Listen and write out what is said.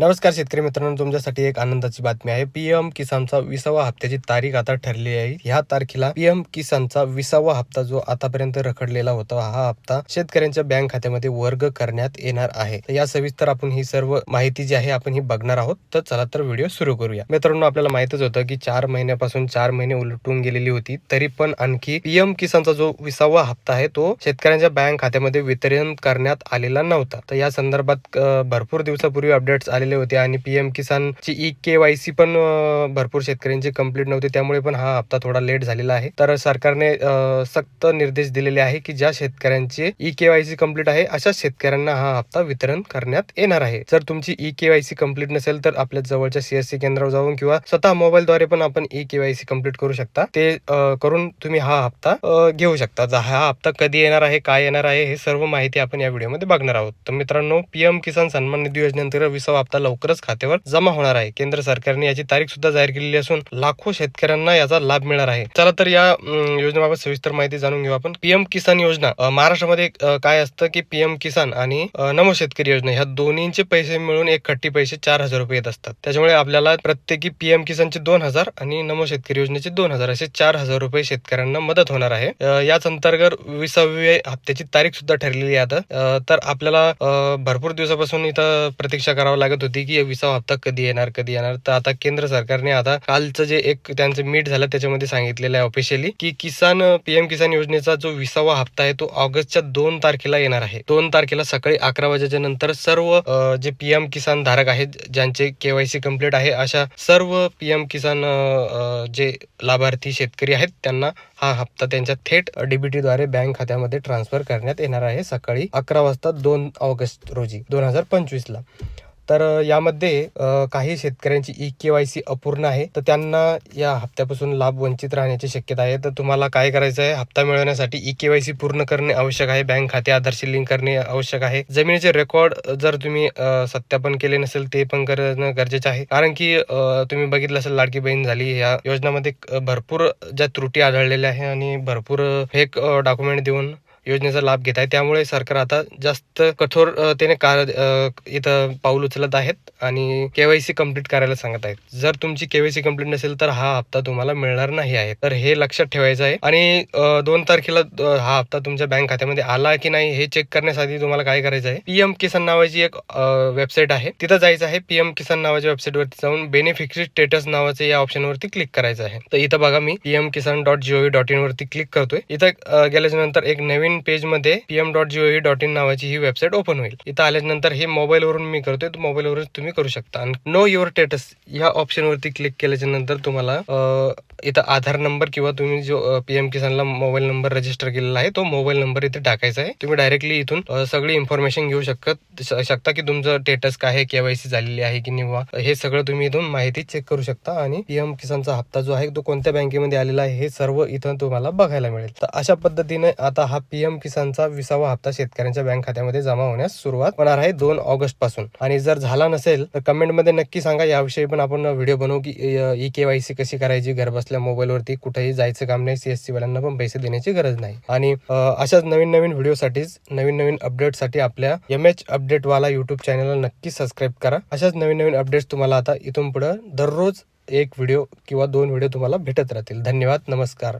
नमस्कार शेतकरी मित्रांनो तुमच्यासाठी एक आनंदाची बातमी आहे. पीएम किसानचा विसावा हप्त्याची तारीख आता ठरली आहे. ह्या तारखेला पीएम किसानचा विसावा हप्ता जो आतापर्यंत रखडलेला होता हा हप्ता शेतकऱ्यांच्या बँक खात्यामध्ये वर्ग करण्यात येणार आहे. या सविस्तर आपण ही सर्व माहिती जी आहे आपण ही बघणार आहोत. तर चला तर व्हिडिओ सुरू करूया. मित्रांनो आपल्याला माहितच होतं की चार महिन्यापासून चार महिने उलटून गेलेली होती तरी पण आणखी पीएम किसानचा जो विसावा हप्ता आहे तो शेतकऱ्यांच्या बँक खात्यामध्ये वितरण करण्यात आलेला नव्हता. तर या संदर्भात भरपूर दिवसापूर्वी अपडेट्स आलेले होते आणि पीएम किसानची ई के वाय सी पण भरपूर शेतकऱ्यांची कंप्लीट नव्हती. त्यामुळे पण हा हप्ता थोडा लेट झालेला आहे. तर सरकारने सक्त निर्देश दिलेले आहे की ज्या शेतकऱ्यांची E K Y C complete आहे अशा शेतकऱ्यांना हा हप्ता वितरण करण्यात येणार आहे. जर तुमची E K Y C complete नसेल तर आपल्या जवळच्या सीएससी केंद्रावर जाऊन किंवा स्वतः मोबाईलद्वारे पण आपण E K Y C complete करू शकता. ते करून तुम्ही हा हप्ता घेऊ शकता. जा- हा हप्ता कधी येणार आहे काय येणार आहे हे सर्व माहिती आपण या व्हिडिओमध्ये बघणार आहोत. तर मित्रांनो पीएम किसान सन्मान निधी योजनेअंतर्गत विसावा हप्ता लवकरच खात्यावर जमा होणार आहे. केंद्र सरकारने याची तारीख सुद्धा जाहीर केलेली असून लाखो शेतकऱ्यांना याचा लाभ मिळणार आहे. चला तर या योजनेबाबत सविस्तर माहिती जाणून घेऊ आपण. पीएम किसान योजना महाराष्ट्रामध्ये काय असतं की पीएम किसान आणि नमो शेतकरी योजना ह्या दोन्हींचे पैसे मिळून एक खट्टी पैसे चार हजार रुपये येत असतात. त्याच्यामुळे आपल्याला प्रत्येकी पीएम किसानचे दोन हजार आणि नमो शेतकरी योजनेचे दोन हजार असे चार हजार रुपये शेतकऱ्यांना मदत होणार आहे. याच अंतर्गत विसाव्या हप्त्याची तारीख सुद्धा ठरलेली आहे आता. तर आपल्याला भरपूर दिवसापासून इथं प्रतीक्षा करावं लागत होती की विसावा हप्ता कधी येणार कधी येणार. तर आता केंद्र सरकारने आता कालचं जे एक त्यांचं मीट झालं त्याच्यामध्ये सांगितलेलं आहे ऑफिशियली की किसान पीएम किसान योजनेचा जो विसावा हप्ता आहे तो ऑगस्टच्या दोन तारखेला येणार आहे. दोन तारखेला सकाळी अकरा वाजेच्या नंतर सर्व जे पीएम किसान धारक आहेत ज्यांचे केवायसी कंप्लीट आहे अशा सर्व पीएम किसान जे लाभार्थी शेतकरी आहेत त्यांना हा हप्ता त्यांच्या थेट डीबीटी द्वारे बँक खात्यामध्ये ट्रान्सफर करण्यात येणार आहे सकाळी अकरा वाजता दोन ऑगस्ट रोजी दोन हजार पंचवीसला. तर यामध्ये काही शेतकऱ्यांची ई के वाय सी अपूर्ण आहे. तर त्यांना या हप्त्यापासून लाभ वंचित राहण्याची शक्यता आहे. तर तुम्हाला काय करायचं आहे? हप्ता मिळवण्यासाठी ई के वाय सी पूर्ण करणे आवश्यक आहे. बँक खाते आधारशी लिंक करणे आवश्यक आहे. जमिनीचे रेकॉर्ड जर तुम्ही सत्यापन केले नसेल ते पण करणं गरजेचं आहे. कारण की तुम्ही बघितलं असेल लाडकी बहीण झाली. या योजनामध्ये भरपूर ज्या त्रुटी आढळलेल्या आहे आणि भरपूर फेक डॉक्युमेंट देऊन योजनेचा लाभ घेत आहे. त्यामुळे सरकार आता जास्त कठोरतेने कार का इथं पाऊल उचलत आहेत आणि केवायसी कंप्लीट करायला सांगत आहेत. जर तुमची केवायसी कंप्लीट नसेल तर हा हप्ता तुम्हाला मिळणार नाही आहे. तर हे लक्षात ठेवायचं आहे. आणि दोन तारखेला हा हप्ता तुमच्या बँक खात्यामध्ये आला की नाही हे चेक करण्यासाठी तुम्हाला काय करायचं आहे? पीएम किसान नावाची एक वेबसाईट आहे. तिथं जायचं आहे. पीएम किसान नावाच्या वेबसाईटवरती जाऊन बेनिफिशरी स्टेटस नावाचे या ऑप्शनवरती क्लिक करायचं आहे. तर इथं बघा मी PM Kisan dot G O V dot click करतोय. इथं गेल्याच्यानंतर एक नवीन पेजमध्ये PM dot G O V नावाची ही वेबसाईट ओपन होईल. इथं आल्यानंतर हे मोबाईल वरून मी करतोय तर मोबाईल वरून तुम्ही करू शकता. आणि नो युअर स्टेटस या ऑप्शन वरती क्लिक केल्याच्यानंतर तुम्हाला इथं आधार नंबर किंवा तुम्ही जो पीएम किसानला मोबाईल नंबर रजिस्टर केलेला आहे तो मोबाईल नंबर इथे टाकायचा आहे. तुम्ही डायरेक्टली इथून सगळी इन्फॉर्मेशन घेऊ शकत श- शकता की तुमचं स्टेटस काय आहे केवायसी झालेली आहे की निवा हे सगळं तुम्ही इथून माहिती चेक करू शकता आणि पीएम किसानचा हप्ता जो आहे तो कोणत्या बँकेमध्ये आलेला आहे हे सर्व इथं तुम्हाला बघायला मिळेल. तर अशा पद्धतीने आता हा पीएम किसानचा विसावा हप्ता शेतकऱ्यांच्या बँक खात्यामध्ये जमा होण्यास सुरुवात होणार आहे दोन ऑगस्टपासून. आणि जर झाला नसेल तर कमेंटमध्ये नक्की सांगा. याविषयी पण आपण व्हिडिओ बनवू की ई केवायसी कशी करायची घर बसल्या आपल्या मोबाईलवरती कुठेही जायचं काम नाही सीएससी वाल्यांना पण पैसे देण्याची गरज नाही. आणि अशाच नवीन नवीन व्हिडिओसाठीच नवीन नवीन अपडेटसाठी आपल्या एम एच अपडेटवाला युट्यूब चॅनलला नक्की सबस्क्राईब करा. अशाच नवीन नवीन अपडेट्स तुम्हाला आता इथून पुढं दररोज एक व्हिडिओ किंवा दोन व्हिडिओ तुम्हाला भेटत राहतील. धन्यवाद. नमस्कार.